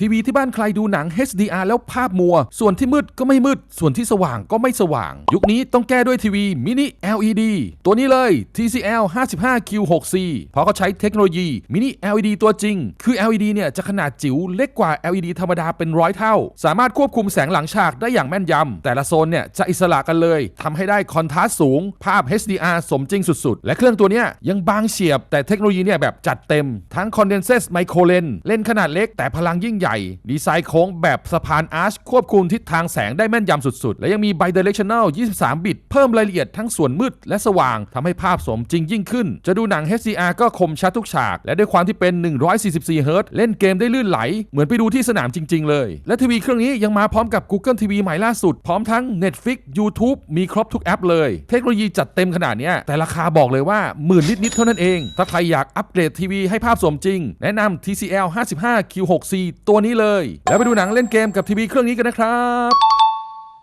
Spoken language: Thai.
ทีวีที่บ้านใครดูหนัง HDR แล้วภาพมัว ส่วนที่มืดก็ไม่มืด ส่วนที่สว่างก็ไม่สว่าง ยุคนี้ต้องแก้ด้วยทีวีมินิ LED ตัวนี้เลย TCL 55Q6C เพราะเขาใช้เทคโนโลยีมินิ LED ตัวจริง คือ LED เนี่ยจะขนาดจิ๋วเล็กกว่า LED ธรรมดาเป็นร้อยเท่า สามารถควบคุมแสงหลังฉากได้อย่างแม่นยำ แต่ละโซนเนี่ยจะอิสระกันเลยทำให้ได้คอนทราสต์สูง ภาพ HDR สมจริงสุดๆ และเครื่องตัวเนี้ยยังบางเฉียบ แต่เทคโนโลยีเนี่ยแบบจัดเต็ม ทั้ง Condenses Micro Lens เล่นขนาดเล็กแต่พลังยิ่งใหญ่ดีไซน์โค้งแบบสะพานอาร์ชควบคุมทิศทางแสงได้แม่นยำสุดๆ และยังมี Bidirectional 23 บิต เพิ่มรายละเอียดทั้งส่วนมืดและสว่างทำให้ภาพสมจริงยิ่งขึ้น จะดูหนัง HDR ก็คมชัดทุกฉาก และด้วยความที่เป็น 144เฮิรต์เล่นเกมได้ลื่นไหล เหมือนไปดูที่สนามจริง ๆ เลย และทีวีเครื่องนี้ยังมาพร้อมกับ Google TV ใหม่ล่าสุดพร้อมทั้ง Netflix YouTube มีครบทุกแอปเลย เทคโนโลยีจัดเต็มขนาดนี้แต่ราคาบอกเลยว่าหมื่นนิดๆเท่านั้นเอง ถ้าใครอยากอัปเกรดทีวีให้ภาพสมจริง แนะนำ TCL 55 Q6C ตัวนี้เลย แล้วไปดูหนังเล่นเกมกับทีวีเครื่องนี้กันนะครับ